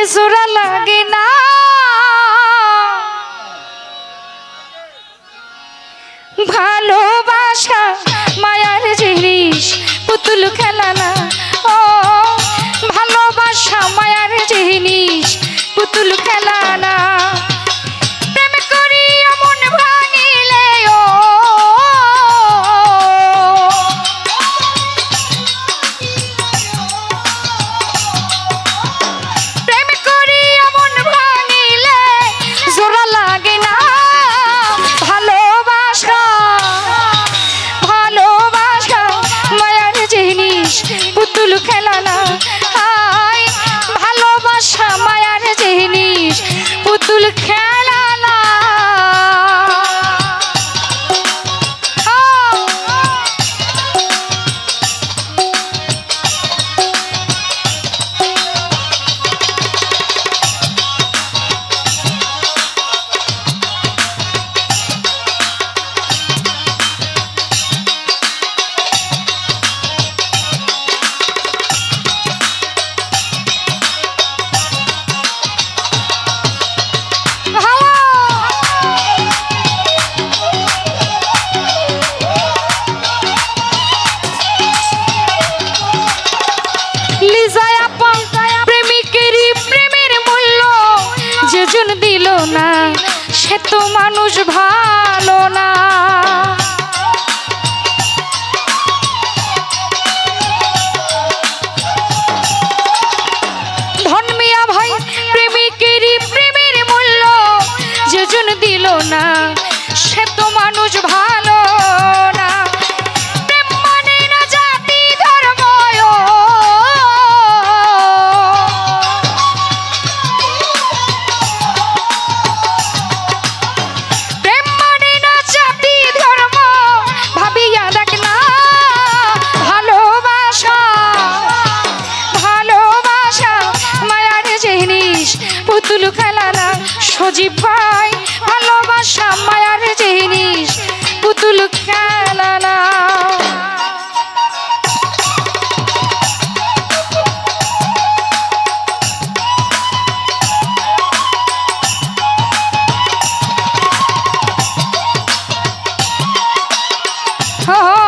বেসুরা লাগে না। এত মানুষ ভালো না। Ha ha!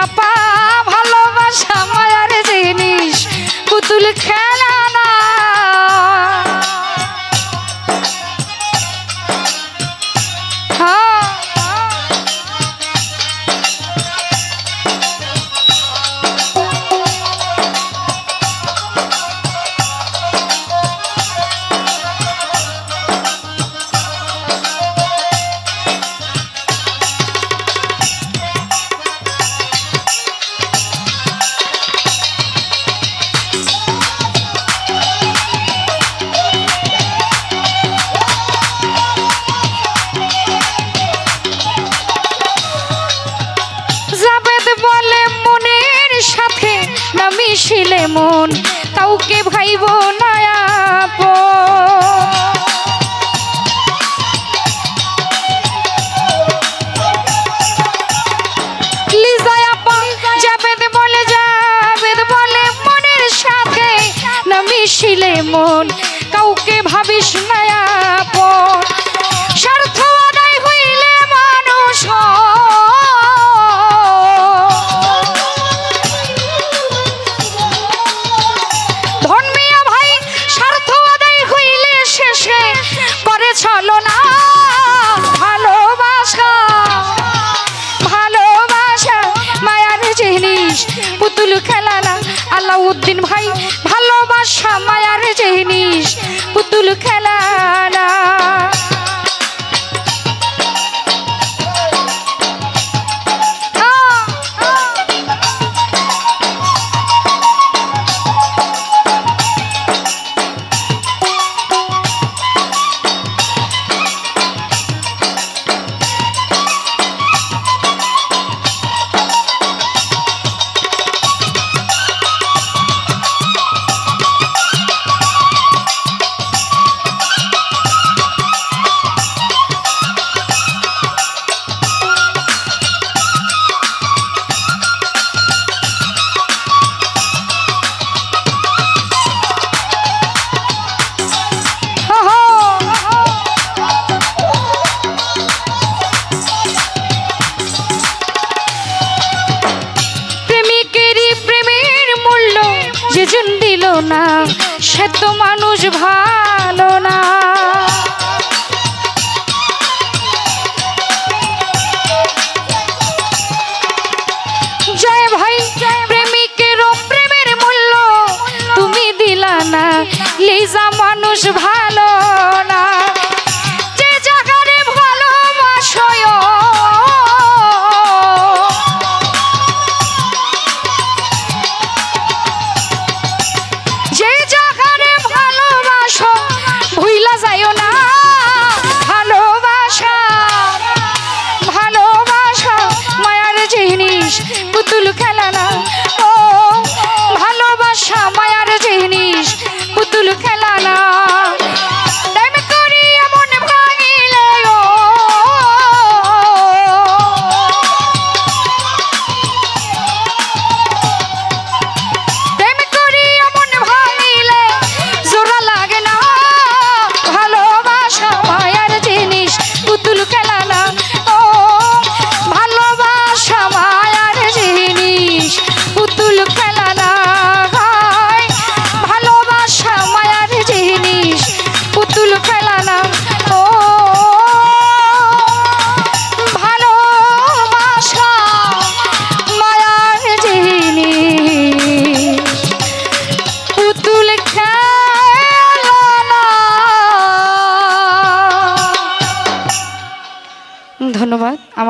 capaz. এমন কাউকে ভাইব নয়াপ ছিলে মন কাউকে ভাবিস নয়াপন স্বার্থ আদায় হইলে মানুষ বলো না যেজন দিল না, সে তো মানুষ ভালো না। জয় ভাই তুমি দিলা না, লিজা মানুষ ভালো না। ধন্যবাদ। আমার